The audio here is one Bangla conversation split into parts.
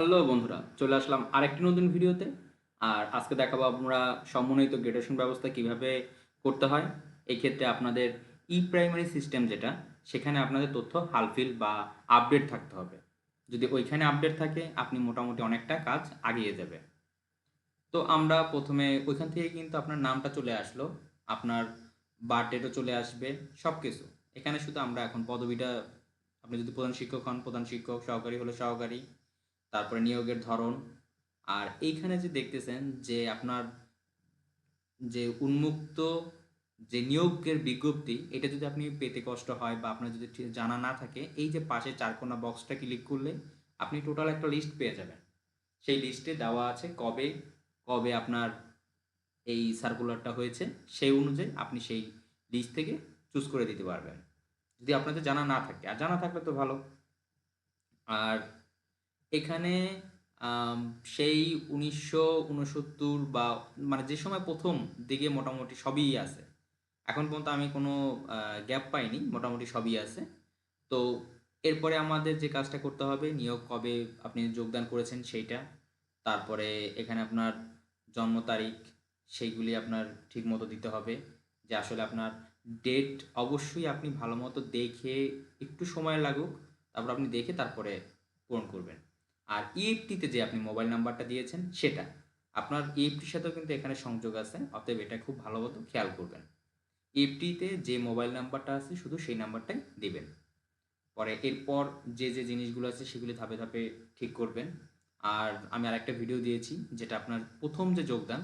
হ্যালো বন্ধুরা, চলে আসলাম আরেকটি নতুন ভিডিওতে। আর আজকে দেখাবো আমরা সমন্বিত গ্রেডেশন ব্যবস্থা কীভাবে করতে হয়। এই ক্ষেত্রে আপনাদের ই প্রাইমারি সিস্টেম যেটা, সেখানে আপনাদের তথ্য হালফিল বা আপডেট থাকতে হবে। যদি ওইখানে আপডেট থাকে, আপনি মোটামুটি অনেকটা কাজ আগিয়ে যাবে। তো আমরা প্রথমে ওইখান থেকে কিন্তু আপনার নামটা চলে আসলো, আপনার বার্থডেটও চলে আসবে সব কিছু এখানে শুধু আমরা এখন পদবিটা, আপনি যদি প্রধান শিক্ষক হন, প্রধান শিক্ষক, সহকারী হলে সহকারী তারপরে নিয়োগের ধরন। আর এইখানে যে দেখতেছেন যে আপনার যে উন্মুক্ত যে নিয়োগের বিজ্ঞপ্তি, এটা যদি আপনি পেতে কষ্ট হয় বা আপনার যদি জানা না থাকে, এই যে পাশে চারকোনা বক্সটা ক্লিক করলে আপনি টোটাল একটা লিস্ট পেয়ে যাবেন। সেই লিস্টে দেওয়া আছে কবে কবে আপনার এই সার্কুলারটা হয়েছে, সেই অনুযায়ী আপনি সেই লিস্ট থেকে চুজ করে দিতে পারবেন। যদি আপনাদের জানা না থাকে, আর জানা থাকলে তো ভালো। আর এখানে সেই উনিশশো উনসত্তর বা মানে যে সময় প্রথম দিকে মোটামুটি সবই আছে। এখন পর্যন্ত আমি কোনো গ্যাপ পাইনি, মোটামুটি সবই আছে। তো এরপরে আমাদের যে কাজটা করতে হবে, নিয়োগ কবে আপনি যোগদান করেছেন সেইটা, তারপরে এখানে আপনার জন্ম তারিখ, সেইগুলি আপনার ঠিক মতো দিতে হবে, যে আসলে আপনার ডেট অবশ্যই আপনি ভালো মতো দেখে একটু সময় লাগুক, তারপর আপনি দেখে তারপরে পূরণ করবেন। আর ইএফটিতে যে আপনি মোবাইল নাম্বারটা দিয়েছেন, সেটা। আপনার ইএফটির সাথেও কিন্তু এখানে সংযোগ আছে, অতএব এটা খুব ভালো মতো খেয়াল করবেন। ইএফটিতে যে মোবাইল নাম্বারটা আছে, শুধু সেই নাম্বারটাই দেবেন। পরে এরপর যে যে জিনিসগুলো আছে, সেগুলি ধাপে ধাপে ঠিক করবেন। আর আমি আরেকটা ভিডিও দিয়েছি, যেটা আপনার প্রথম যে যোগদান,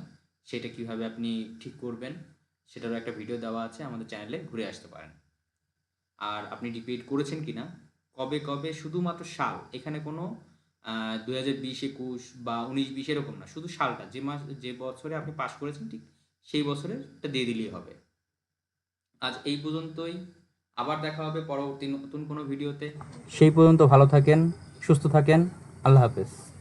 সেটা কীভাবে আপনি ঠিক করবেন, সেটারও একটা ভিডিও দেওয়া আছে, আমাদের চ্যানেলে ঘুরে আসতে পারেন। আর আপনি ডিপিট করেছেন কিনা, কবে কবে, শুধুমাত্র সাল, এখানে কোনো দু হাজার বিশ, একুশ বা উনিশ, বিশ এরকম না। শুধু সালটা, যে মাস, যে বছরে আপনি পাশ করেছেন, ঠিক সেই বছরেরটা দিয়ে দিলেই হবে। আজ এই পর্যন্তই। আবার দেখা হবে পরবর্তী নতুন কোনো ভিডিওতে। সেই পর্যন্ত ভালো থাকেন, সুস্থ থাকেন। আল্লাহ হাফেজ।